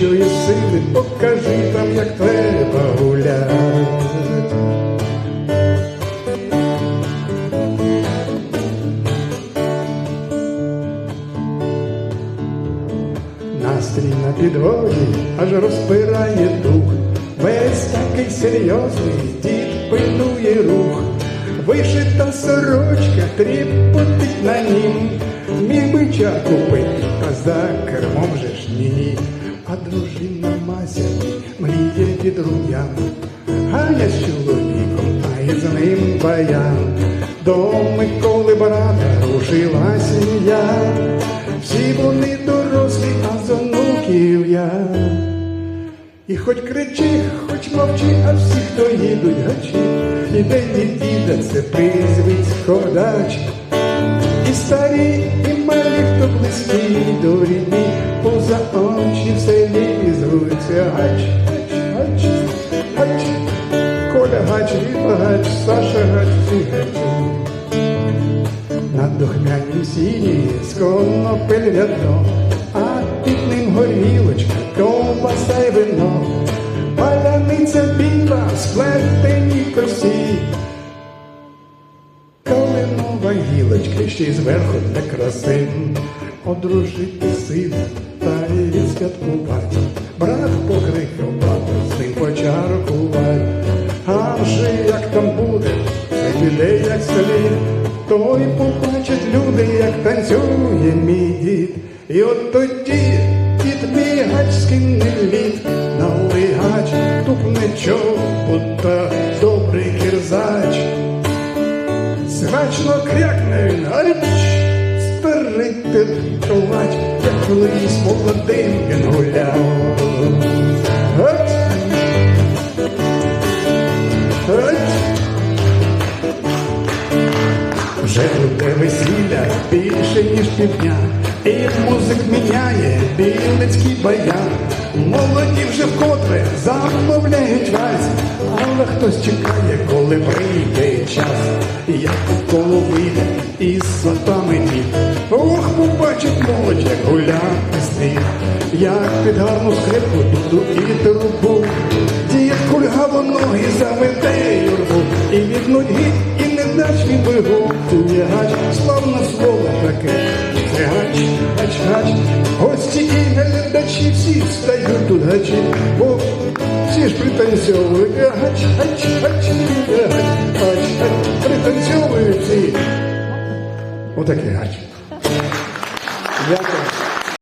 що сили, покажи там, як треба гулять. Настрій на підводі аж розпирає дух, весь такий серйозний дід пильнує рух, вишита сорочка тріпотить на нім, міг би чар купити, а від рум'ян, Ганя з чоловіком, а й з ним баян. До Миколи брата рушила сім'я, всі вони дорослі, а з онуків я. І хоч кричи, хоч мовчи, а всі, хто їдуть гачі, іде від діда, це призвить ходач. І старі, і малі, хто близькі до рідні, поза очі в селі звуться гач, гач, Віта гач, Саша гач, всі. На духмянім сіні конопель рядно, а під ним горілочка, ковбаса й вино, паляниця біла, сплетені косі. Калинова гілочка, ще й зверху так красивим, одружити сина та й відсвяткувати. Брат покликав А як там буде, піде як слід, то й побачать люди, як танцює мій дід. І от тоді дід мій гацький лід, налигач, тупне чобота, добрий кирзач. Смачно крякне він, ач, старий товач, як колись молодим він гуляв. Вже буде весілля більше, ніж півдня, і музик міняє білицький баян. Молоді вже вкотре замовляють вальс, але хтось чекає, коли прийде час. Як коло вийде із сватами дід. Ох, побачить молодь, як гуляти слід, як під гарну скрипку дуду і трубу. Дід кульгаво ноги заведе юрбу, і від нудьги, і не дасть він вигукує гач, славне слово таке, це гач, гач, гач, гості і глядачі всі стають тут гачі, бо всі ж пританцьовують, гач, гач, гач, гач, гач, пританцьовують всі. Отакий гач. Дякую.